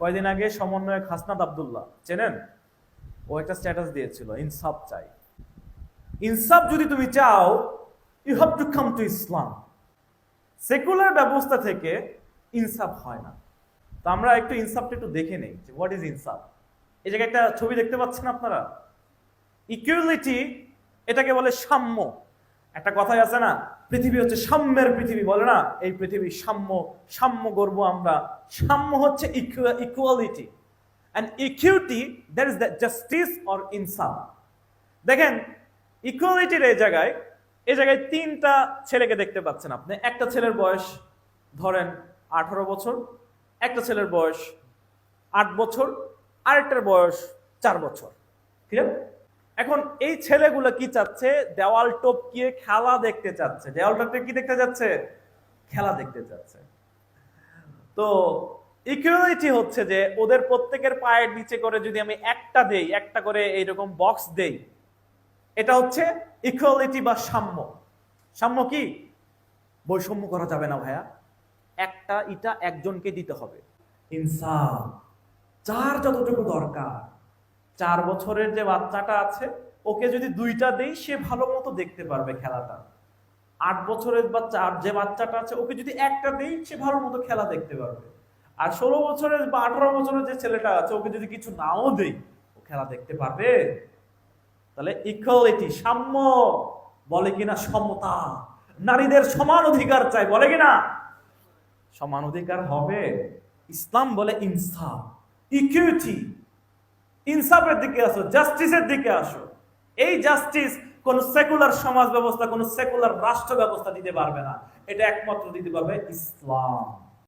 কয়দিন আগে সমন্বয়ক হাসনাত আবদুল্লাহ, চেনেন? ও একটা স্ট্যাটাস দিয়েছিল, ইনসাফ চাই। ইনসাফ যদি তুমি চাও you have to come to Islam secular ব্যবস্থা থেকে ইনসাফ হয় না। তো আমরা একটু ইনসাফটা একটু দেখে নেই, যে হোয়াট ইজ ইনসাফ? এই জায়গায় একটা ছবি দেখতে পাচ্ছেন আপনারা? ইকুয়ালিটি এটাকে বলে সাম্য। একটা কথাই আছে না পৃথিবী হচ্ছে সাম্যের পৃথিবী বলে না? এই পৃথিবী সাম্য সাম্য গর্ব আমরা। সাম্য হচ্ছে equality and equity that is the justice or ইনসাফ দেখেন ইকুয়ালিটির এই জায়গায় এই জায়গায় তিনটা ছেলেকে দেখতে পাচ্ছেন আপনি। একটা ছেলের বয়স ধরেন আঠারো বছর। একটা ছেলের বয়স আট বছর। আরেকটার বয়স চার বছর। ঠিক আছে এখন এই ছেলেগুলো কি চাচ্ছে? দেওয়াল টপকিয়ে খেলা দেখতে চাচ্ছে। দেওয়াল টপকে কি দেখতে যাচ্ছে খেলা দেখতে চাচ্ছে। তো ইকুয়ালিটি হচ্ছে যে ওদের প্রত্যেকের পায়ের নিচে করে যদি আমি একটা দেই, একটা করে এইরকম বক্স দেই, এটা হচ্ছে ইকুয়ালিটি বা সাম্য। সাম্য কি? বৈষম্য করা যাবে না ভাইয়া। একটা ইটা একজনকে দিতে হবে। ইনসাফ যার যতটুকু দরকার চার বছরের যে বাচ্চাটা আছে, ওকে যদি দুইটা দেই, সে ভালো মতো দেখতে পারবে খেলাটা। আট বছরের বাচ্চা যে বাচ্চাটা আছে, ওকে যদি একটা দেই, সে ভালো মতো খেলা দেখতে পারবে। আর ষোলো বছরের বা আঠারো বছরের যে ছেলেটা আছে, ওকে যদি কিছু নাও দেই, ও খেলা দেখতে পারবে? তাহলে ইকুয়ালিটি সাম্য বলে কিনা সমতা? নারীদের সমান অধিকার চাই, বলে কিনা? সমান অধিকার হবে। ইসলাম বলে ইনসাফ। ইকুইটি ইনসাফের দিকে আসো জাস্টিসের দিকে আসো। এই জাস্টিস কোন সেকুলার সমাজ ব্যবস্থা, কোন সেকুলার রাষ্ট্র ব্যবস্থা দিতে পারবে না। এটা একমাত্র দিতে পারবে ইসলাম।